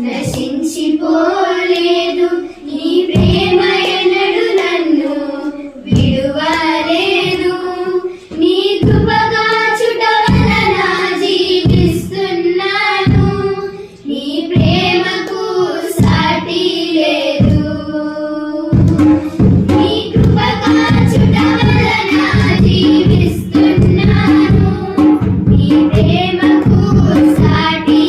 నశించిపోలేదు. నీ ప్రేమ ఎనడు నన్ను విడువలేదు. నీ కృపగా చుటవల నా జీవిస్తున్నాను. నీ ప్రేమకు సాటి లేదు. నీ కృపగా చుటవల నా జీవిస్తున్నాను. నీ ప్రేమకు సాటి